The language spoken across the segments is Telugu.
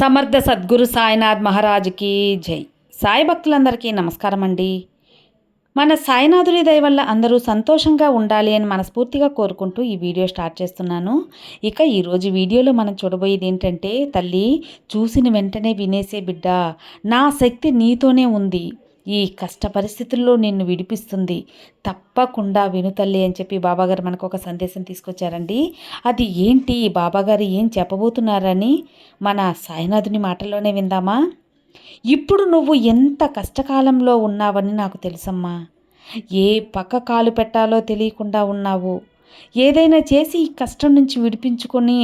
సమర్థ సద్గురు సాయినాథ్ మహారాజుకి జై. సాయి భక్తులందరికీ నమస్కారం అండి. మన సాయినాథుని దయ వల్ల అందరూ సంతోషంగా ఉండాలి అని మనస్ఫూర్తిగా కోరుకుంటూ ఈ వీడియో స్టార్ట్ చేస్తున్నాను. ఇక ఈరోజు వీడియోలో మనం చూడబోయేది ఏంటంటే తల్లి చూసిన వెంటనే వినేసే బిడ్డ నా శక్తి నీతోనే ఉంది. ఈ కష్ట పరిస్థితుల్లో నిన్ను విడిపిస్తుంది. తప్పకుండా వినుతల్లి అని చెప్పి బాబాగారు మనకు ఒక సందేశం తీసుకొచ్చారండి. అది ఏంటి? బాబాగారు ఏం చెప్పబోతున్నారని మన సాయినాథుని మాటల్లోనే విందామా? ఇప్పుడు నువ్వు ఎంత కష్టకాలంలో ఉన్నావని నాకు తెలుసమ్మా. ఏ పక్క కాలు పెట్టాలో తెలియకుండా ఉన్నావు. ఏదైనా చేసి ఈ కష్టం నుంచి విడిపించుకొని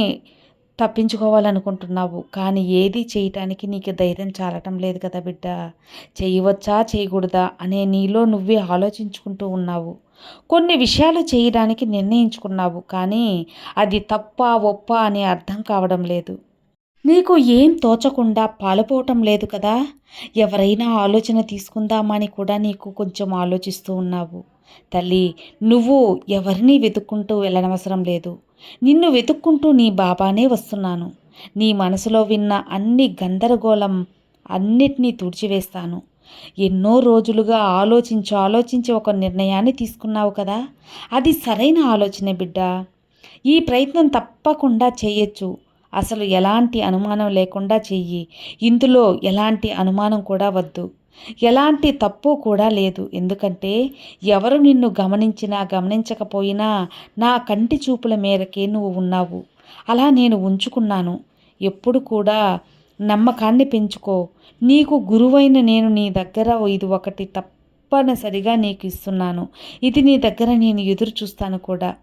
తప్పించుకోవాలనుకుంటున్నావు. కానీ ఏది చేయటానికి నీకు ధైర్యం చాలటం లేదు కదా బిడ్డ. చేయవచ్చా? చేయకూడదా? అనే నీలో నువ్వే ఆలోచించుకుంటూ ఉన్నావు. కొన్ని విషయాలు చేయడానికి నిర్ణయించుకున్నావు కానీ అది తప్ప ఒప్ప అని అర్థం కావడం లేదు. నీకు ఏం తోచకుండా పాలుపోవటం లేదు కదా. ఎవరైనా ఆలోచన తీసుకుందామని కూడా నీకు కొంచెం ఆలోచిస్తూ ఉన్నావు. తల్లి నువ్వు ఎవరిని వెతుక్కుంటూ వెళ్ళనవసరం లేదు. నిన్ను వెతుక్కుంటూ నీ బాబానే వస్తున్నాను. నీ మనసులో విన్న అన్ని గందరగోళం అన్నిటినీ తుడిచివేస్తాను. ఎన్నో రోజులుగా ఆలోచించి ఆలోచించి ఒక నిర్ణయాన్ని తీసుకున్నావు కదా? అది సరైన ఆలోచనే బిడ్డ. ఈ ప్రయత్నం తప్పకుండా చేయొచ్చు. అసలు ఎలాంటి అనుమానం లేకుండా చెయ్యి. ఇందులో ఎలాంటి అనుమానం కూడా వద్దు. ఎలాంటి తప్పు కూడా లేదు. ఎందుకంటే ఎవరు నిన్ను గమనించినా గమనించకపోయినా నా కంటి చూపుల మేరకే నువ్వు ఉన్నావు. అలా నేను ఉంచుకున్నాను. ఎప్పుడు కూడా నమ్మకాన్ని పెంచుకో. నీకు గురువైన నేను నీ దగ్గర ఇది ఒకటి తప్పనిసరిగా నీకు ఇస్తున్నాను. ఇది నీ దగ్గర నేను ఎదురు చూస్తాను కూడా.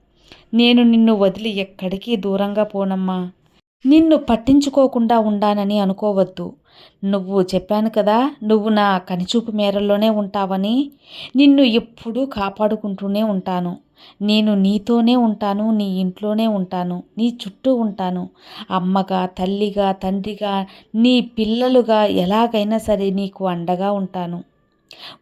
నేను నిన్ను వదిలి ఎక్కడికి దూరంగా పోనమ్మా. నిన్ను పట్టించుకోకుండా ఉండానని అనుకోవద్దు. నువ్వు చెప్పాను కదా నువ్వు నా కనిచూపు మేరలోనే ఉంటావని. నిన్ను ఎప్పుడూ కాపాడుకుంటూనే ఉంటాను. నేను నీతోనే ఉంటాను నీ ఇంట్లోనే ఉంటాను నీ చుట్టూ ఉంటాను. అమ్మగా తల్లిగా తండ్రిగా నీ పిల్లలుగా ఎలాగైనా సరే నీకు అండగా ఉంటాను.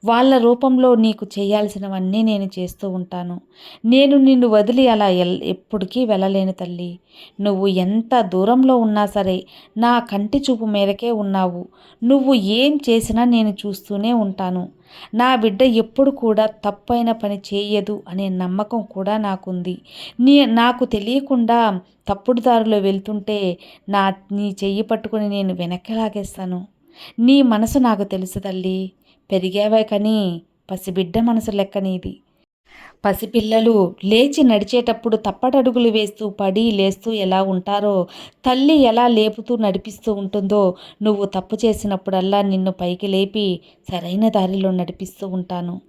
వాళ్ళ రూపంలో నీకు చేయాల్సినవన్నీ నేను చేస్తూ ఉంటాను. నేను నిన్ను వదిలి అలా ఎల్ ఎప్పటికీ వెళ్ళలేను తల్లి. నువ్వు ఎంత దూరంలో ఉన్నా సరే నా కంటి చూపు మేరకే ఉన్నావు. నువ్వు ఏం చేసినా నేను చూస్తూనే ఉంటాను. నా బిడ్డ ఎప్పుడు కూడా తప్పైన పని చేయదు అనే నమ్మకం కూడా నాకుంది. నీ నాకు తెలియకుండా తప్పుడు దారిలో వెళ్తుంటే నా నీ చెయ్యి పట్టుకుని నేను వెనక్కి లాగేస్తాను. నీ మనసు నాకు తెలుసు తల్లి. పెరిగావే కానీ పసిబిడ్డ మనసు లెక్క నీది. పసిపిల్లలు లేచి నడిచేటప్పుడు తప్పటడుగులు వేస్తూ పడి లేస్తూ ఎలా ఉంటారో తల్లి ఎలా లేపుతూ నడిపిస్తూ ఉంటుందో నువ్వు తప్పు చేసినప్పుడల్లా నిన్ను పైకి లేపి సరైన దారిలో నడిపిస్తూ ఉంటాను.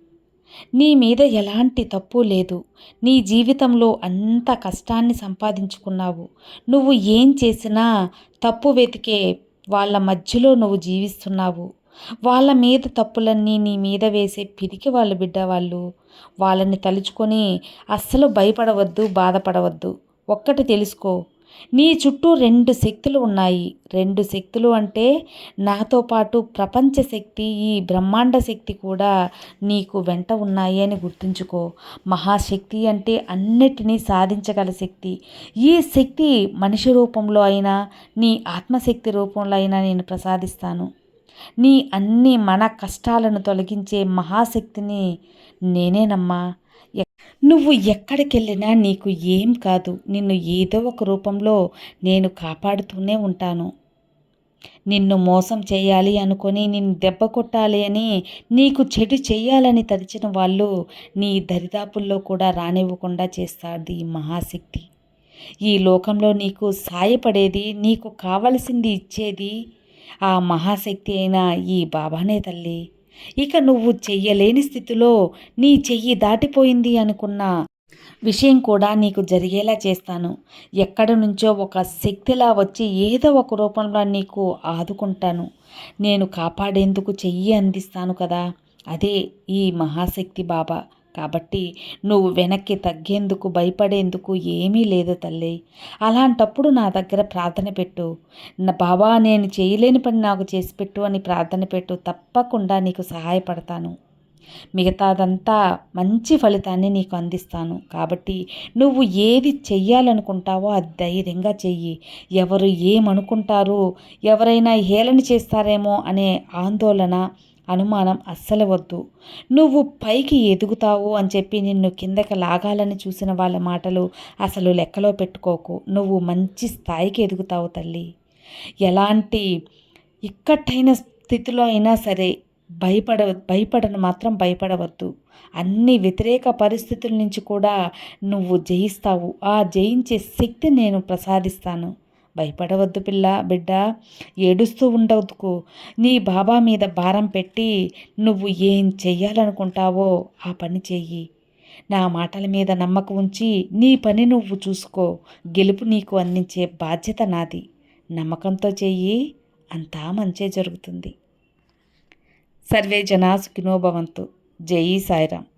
నీ మీద ఎలాంటి తప్పు లేదు. నీ జీవితంలో అంత కష్టాన్ని సంపాదించుకున్నావు. నువ్వు ఏం చేసినా తప్పు వెతికే వాళ్ళ మధ్యలో నువ్వు జీవిస్తున్నావు. వాళ్ళ మీద తప్పులన్నీ నీ మీద వేసే పిరికి వాళ్ళు బిడ్డ వాళ్ళు వాళ్ళని తలుచుకొని అస్సలు భయపడవద్దు బాధపడవద్దు. ఒక్కటి తెలుసుకో నీ చుట్టూ రెండు శక్తులు ఉన్నాయి. రెండు శక్తులు అంటే నాతో పాటు ప్రపంచ శక్తి ఈ బ్రహ్మాండ శక్తి కూడా నీకు వెంట ఉన్నాయి అని గుర్తుంచుకో. మహాశక్తి అంటే అన్నిటినీ సాధించగల శక్తి. ఈ శక్తి మనిషి రూపంలో అయినా నీ ఆత్మశక్తి రూపంలో అయినా నేను ప్రసాదిస్తాను. నీ అన్ని మన కష్టాలను తొలగించే మహాశక్తిని నేనేనమ్మా. నువ్వు ఎక్కడికెళ్ళినా నీకు ఏం కాదు. నిన్ను ఏదో ఒక రూపంలో నేను కాపాడుతూనే ఉంటాను. నిన్ను మోసం చేయాలి అనుకొని నిన్ను దెబ్బ కొట్టాలి అని నీకు చెడు చేయాలని తరిచిన వాళ్ళు నీ దరిదాపుల్లో కూడా రానివ్వకుండా చేస్తాడు ఈ మహాశక్తి. ఈ లోకంలో నీకు సాయపడేది నీకు కావలసింది ఇచ్చేది ఆ మహాశక్తి అయిన ఈ బాబానే తల్లి. ఇక నువ్వు చెయ్యలేని స్థితిలో నీ చెయ్యి దాటిపోయింది అనుకున్న విషయం కూడా నీకు జరిగేలా చేస్తాను. ఎక్కడి నుంచో ఒక శక్తిలా వచ్చి ఏదో ఒక రూపంలో నీకు ఆదుకుంటాను. నేను కాపాడేందుకు చెయ్యి అందిస్తాను కదా. అదే ఈ మహాశక్తి బాబా. కాబట్టి నువ్వు వెనక్కి తగ్గేందుకు భయపడేందుకు ఏమీ లేదు తల్లి. అలాంటప్పుడు నా దగ్గర ప్రార్థన పెట్టు. నా బాబా నేను చేయలేని పని నాకు చేసి పెట్టు అని ప్రార్థన పెట్టు. తప్పకుండా నీకు సహాయపడతాను. మిగతాదంతా మంచి ఫలితాన్ని నీకు అందిస్తాను. కాబట్టి నువ్వు ఏది చెయ్యాలనుకుంటావో అది ధైర్యంగా చెయ్యి. ఎవరు ఏమనుకుంటారు ఎవరైనా హేళన చేస్తారేమో అనే ఆందోళన అనుమానం అస్సలు వద్దు. నువ్వు పైకి ఎదుగుతావు అని చెప్పి నిన్ను కిందకి లాగాలని చూసిన వాళ్ళ మాటలు అసలు లెక్కలో పెట్టుకోకు. నువ్వు మంచి స్థాయికి ఎదుగుతావు తల్లి. ఎలాంటి ఇక్కట్టైన స్థితిలో అయినా సరే భయపడ భయపడను మాత్రం భయపడవద్దు. అన్ని వ్యతిరేక పరిస్థితుల నుంచి కూడా నువ్వు జయిస్తావు. ఆ జయించే శక్తి నేను ప్రసాదిస్తాను. భయపడవద్దు పిల్ల బిడ్డ. ఏడుస్తూ ఉండవద్దుకు. నీ బాబా మీద భారం పెట్టి నువ్వు ఏం చెయ్యాలనుకుంటావో ఆ పని చెయ్యి. నా మాటల మీద నమ్మకం ఉంచి నీ పని నువ్వు చూసుకో. గెలుపు నీకు అందించే బాధ్యత నాది. నమ్మకంతో చెయ్యి. అంతా మంచే జరుగుతుంది. సర్వే జనా సుఖినోభవంతు జై సాయిరామ్.